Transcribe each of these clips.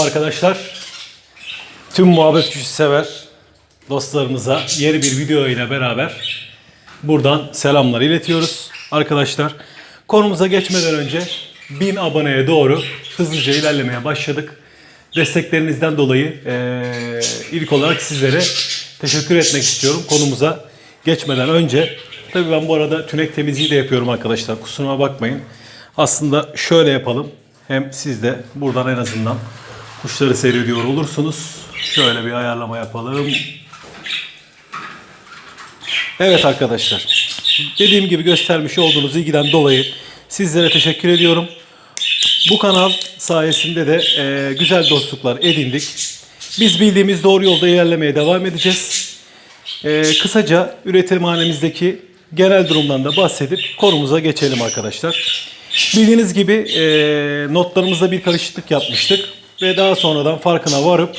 Arkadaşlar. Tüm muhabbet kuşu sever dostlarımıza yeni bir video ile beraber buradan selamlar iletiyoruz. Arkadaşlar konumuza geçmeden önce 1000 aboneye doğru hızlıca ilerlemeye başladık. Desteklerinizden dolayı eee, ilk olarak sizlere teşekkür etmek istiyorum konumuza geçmeden önce. Tabii ben bu arada tünek temizliği de yapıyorum arkadaşlar. Kusuruma bakmayın. Aslında şöyle yapalım. Hem siz de buradan en azından kuşları seyrediyor olursunuz. Şöyle bir ayarlama yapalım. Evet arkadaşlar. Dediğim gibi göstermiş olduğunuz ilgiden dolayı sizlere teşekkür ediyorum. Bu kanal sayesinde de e, güzel dostluklar edindik. Biz bildiğimiz doğru yolda ilerlemeye devam edeceğiz. E, kısaca üretimhanemizdeki genel durumdan da bahsedip konumuza geçelim arkadaşlar. Bildiğiniz gibi e, notlarımızda bir karışıklık yapmıştık ve daha sonradan farkına varıp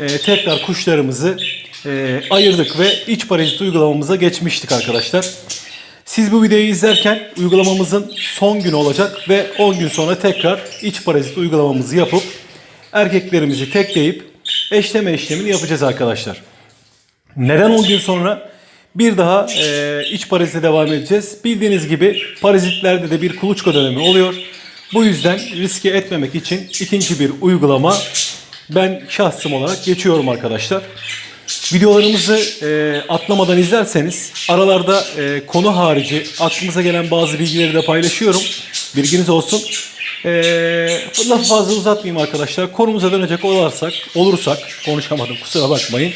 e, tekrar kuşlarımızı e, ayırdık ve iç parazit uygulamamıza geçmiştik arkadaşlar. Siz bu videoyu izlerken uygulamamızın son günü olacak ve 10 gün sonra tekrar iç parazit uygulamamızı yapıp erkeklerimizi tekleyip eşleme işlemini yapacağız arkadaşlar. Neden 10 gün sonra? Bir daha e, iç parazite devam edeceğiz. Bildiğiniz gibi parazitlerde de bir kuluçka dönemi oluyor. Bu yüzden riske etmemek için ikinci bir uygulama ben şahsım olarak geçiyorum arkadaşlar. Videolarımızı e, atlamadan izlerseniz aralarda e, konu harici aklımıza gelen bazı bilgileri de paylaşıyorum. Bilginiz olsun. E, lafı fazla uzatmayayım arkadaşlar. Konumuza dönecek olursak, olursak konuşamadım kusura bakmayın.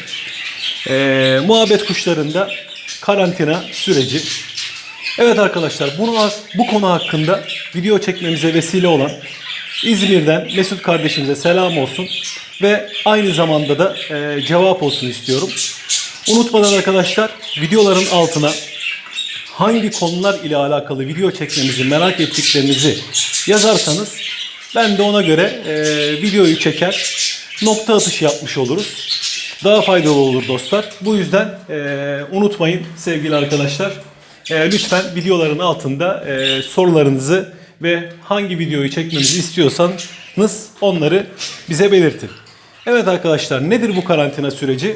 E, muhabbet kuşlarında karantina süreci. Evet arkadaşlar bunu, bu konu hakkında video çekmemize vesile olan İzmir'den Mesut kardeşimize selam olsun ve aynı zamanda da e, cevap olsun istiyorum. Unutmadan arkadaşlar videoların altına hangi konular ile alakalı video çekmemizi merak ettiklerinizi yazarsanız ben de ona göre e, videoyu çeker nokta atışı yapmış oluruz. Daha faydalı olur dostlar. Bu yüzden e, unutmayın sevgili arkadaşlar. E, lütfen videoların altında e, sorularınızı ve hangi videoyu çekmemizi istiyorsanız onları bize belirtin. Evet arkadaşlar nedir bu karantina süreci?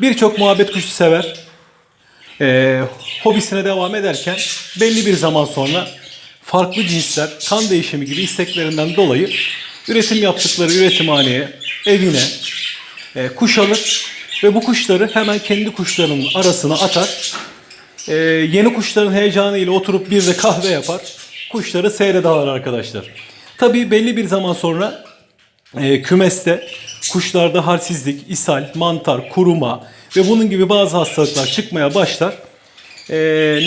Birçok muhabbet kuşu sever. Ee, hobisine devam ederken belli bir zaman sonra farklı cinsler kan değişimi gibi isteklerinden dolayı üretim yaptıkları üretimhaneye, evine e, kuş alır ve bu kuşları hemen kendi kuşlarının arasına atar. Ee, yeni kuşların heyecanıyla oturup bir de kahve yapar. Kuşları seyrederler arkadaşlar. Tabii belli bir zaman sonra e, kümeste kuşlarda halsizlik, ishal, mantar, kuruma ve bunun gibi bazı hastalıklar çıkmaya başlar. E,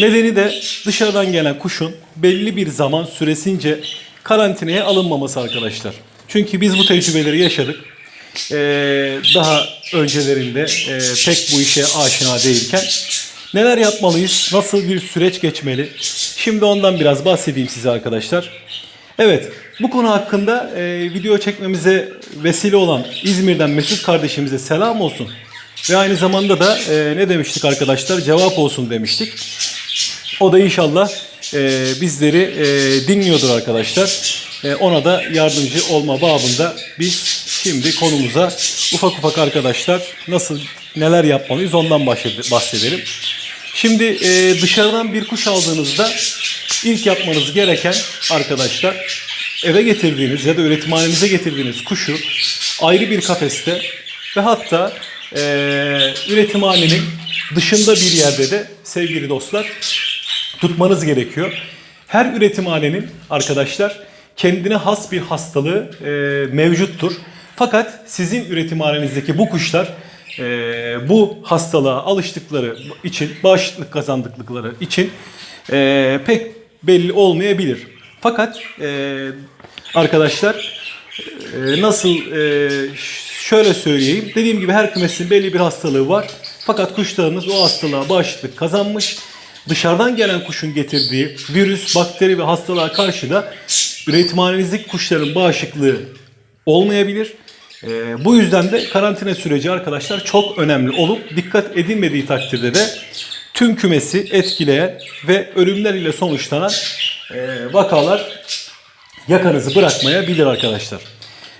nedeni de dışarıdan gelen kuşun belli bir zaman süresince karantinaya alınmaması arkadaşlar. Çünkü biz bu tecrübeleri yaşadık. E, daha öncelerinde e, pek bu işe aşina değilken neler yapmalıyız, nasıl bir süreç geçmeli? Şimdi ondan biraz bahsedeyim size arkadaşlar. Evet, bu konu hakkında e, video çekmemize vesile olan İzmir'den Mesut kardeşimize selam olsun. Ve aynı zamanda da e, ne demiştik arkadaşlar? Cevap olsun demiştik. O da inşallah e, bizleri e, dinliyordur arkadaşlar. E, ona da yardımcı olma babında biz şimdi konumuza ufak ufak arkadaşlar nasıl neler yapmalıyız ondan bahsede- bahsedelim. Şimdi e, dışarıdan bir kuş aldığınızda ilk yapmanız gereken arkadaşlar eve getirdiğiniz ya da üretimhanenize getirdiğiniz kuşu ayrı bir kafeste ve hatta e, üretimhanenin dışında bir yerde de sevgili dostlar tutmanız gerekiyor. Her üretimhanenin arkadaşlar kendine has bir hastalığı e, mevcuttur. Fakat sizin üretimhanenizdeki bu kuşlar e, bu hastalığa alıştıkları için, bağışıklık kazandıkları için e, pek belli olmayabilir. Fakat e, arkadaşlar e, nasıl e, şöyle söyleyeyim. Dediğim gibi her kümesin belli bir hastalığı var. Fakat kuşlarınız o hastalığa bağışıklık kazanmış. Dışarıdan gelen kuşun getirdiği virüs, bakteri ve hastalığa karşı da üretimhanenizdeki kuşların bağışıklığı olmayabilir. Ee, bu yüzden de karantina süreci arkadaşlar çok önemli olup dikkat edilmediği takdirde de tüm kümesi etkileyen ve ölümler ile sonuçlanan e, vakalar yakanızı bırakmayabilir arkadaşlar.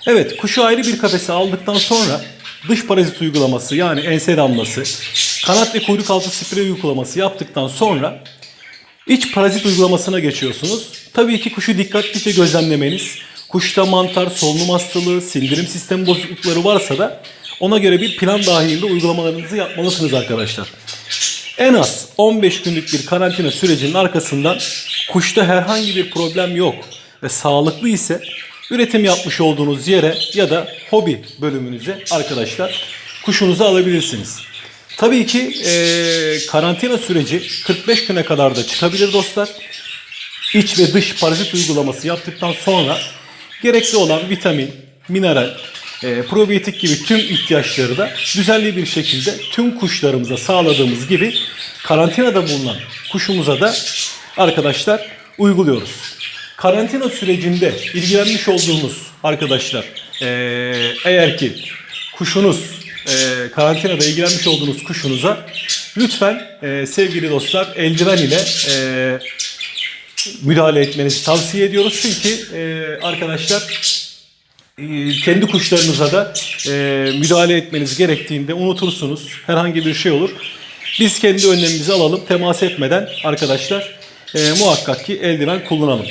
Evet kuşu ayrı bir kafese aldıktan sonra dış parazit uygulaması yani ense damlası, kanat ve kuyruk altı sprey uygulaması yaptıktan sonra iç parazit uygulamasına geçiyorsunuz. Tabii ki kuşu dikkatlice gözlemlemeniz, kuşta mantar, solunum hastalığı, sindirim sistemi bozuklukları varsa da ona göre bir plan dahilinde uygulamalarınızı yapmalısınız arkadaşlar. En az 15 günlük bir karantina sürecinin arkasından kuşta herhangi bir problem yok ve sağlıklı ise üretim yapmış olduğunuz yere ya da hobi bölümünüze arkadaşlar kuşunuzu alabilirsiniz. Tabii ki eee, karantina süreci 45 güne kadar da çıkabilir dostlar. İç ve dış parazit uygulaması yaptıktan sonra gerekli olan vitamin, mineral, e, probiyotik gibi tüm ihtiyaçları da düzenli bir şekilde tüm kuşlarımıza sağladığımız gibi karantinada bulunan kuşumuza da arkadaşlar uyguluyoruz. Karantina sürecinde ilgilenmiş olduğunuz arkadaşlar e, eğer ki kuşunuz e, karantinada ilgilenmiş olduğunuz kuşunuza lütfen e, sevgili dostlar eldiven ile e, müdahale etmenizi tavsiye ediyoruz. Çünkü e, arkadaşlar e, kendi kuşlarınıza da e, müdahale etmeniz gerektiğinde unutursunuz. Herhangi bir şey olur. Biz kendi önlemimizi alalım. Temas etmeden arkadaşlar e, muhakkak ki eldiven kullanalım.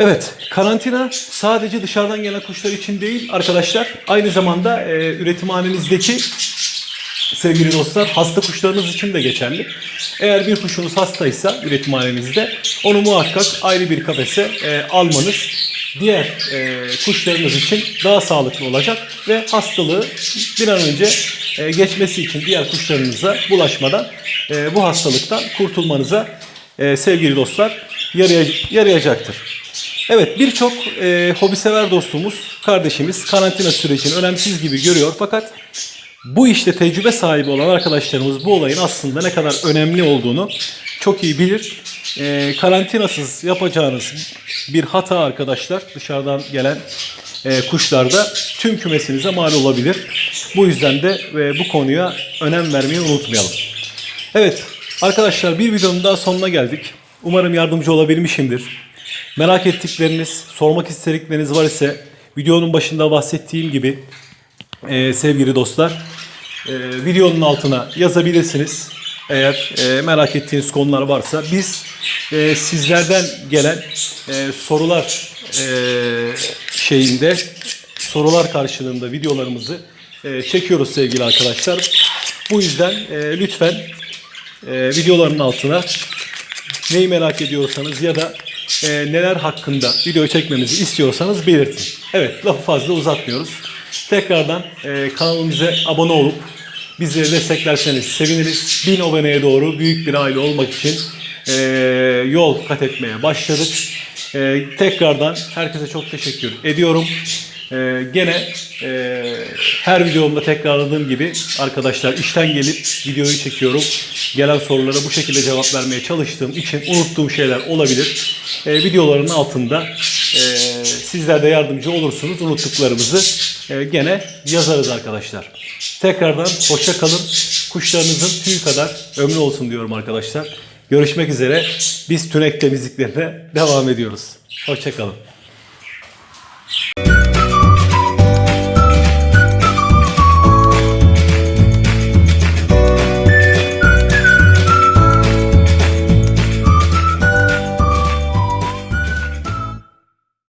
Evet, karantina sadece dışarıdan gelen kuşlar için değil arkadaşlar. Aynı zamanda e, üretimhanenizdeki sevgili dostlar hasta kuşlarınız için de geçerli. Eğer bir kuşunuz hastaysa üretimhanenizde onu muhakkak ayrı bir kafese e, almanız diğer e, kuşlarınız için daha sağlıklı olacak ve hastalığı bir an önce e, geçmesi için diğer kuşlarınıza bulaşmadan e, bu hastalıktan kurtulmanıza e, sevgili dostlar yaraya- yarayacaktır. Evet birçok e, hobi dostumuz, kardeşimiz karantina sürecini önemsiz gibi görüyor fakat bu işte tecrübe sahibi olan arkadaşlarımız bu olayın aslında ne kadar önemli olduğunu çok iyi bilir. E, karantinasız yapacağınız bir hata arkadaşlar dışarıdan gelen e, kuşlarda tüm kümesinize mal olabilir. Bu yüzden de e, bu konuya önem vermeyi unutmayalım. Evet arkadaşlar bir videonun daha sonuna geldik. Umarım yardımcı olabilmişimdir. Merak ettikleriniz, sormak istedikleriniz var ise videonun başında bahsettiğim gibi e, sevgili dostlar e, videonun altına yazabilirsiniz. Eğer e, merak ettiğiniz konular varsa biz e, sizlerden gelen e, sorular e, şeyinde sorular karşılığında videolarımızı e, çekiyoruz sevgili arkadaşlar. Bu yüzden e, lütfen e, videoların altına neyi merak ediyorsanız ya da e, neler hakkında video çekmemizi istiyorsanız belirtin. Evet lafı fazla uzatmıyoruz. Tekrardan e, kanalımıza abone olup bizleri desteklerseniz seviniriz. 1000 aboneye doğru büyük bir aile olmak için e, yol kat etmeye başladık. E, tekrardan herkese çok teşekkür ediyorum. E, gene e, her videomda tekrarladığım gibi arkadaşlar işten gelip videoyu çekiyorum. Gelen sorulara bu şekilde cevap vermeye çalıştığım için unuttuğum şeyler olabilir. E, videoların altında e, sizler de yardımcı olursunuz. Unuttuklarımızı e, gene yazarız arkadaşlar. Tekrardan hoşça kalın. Kuşlarınızın tüyü kadar ömrü olsun diyorum arkadaşlar. Görüşmek üzere. Biz tünek temizliklerine devam ediyoruz. Hoşça kalın.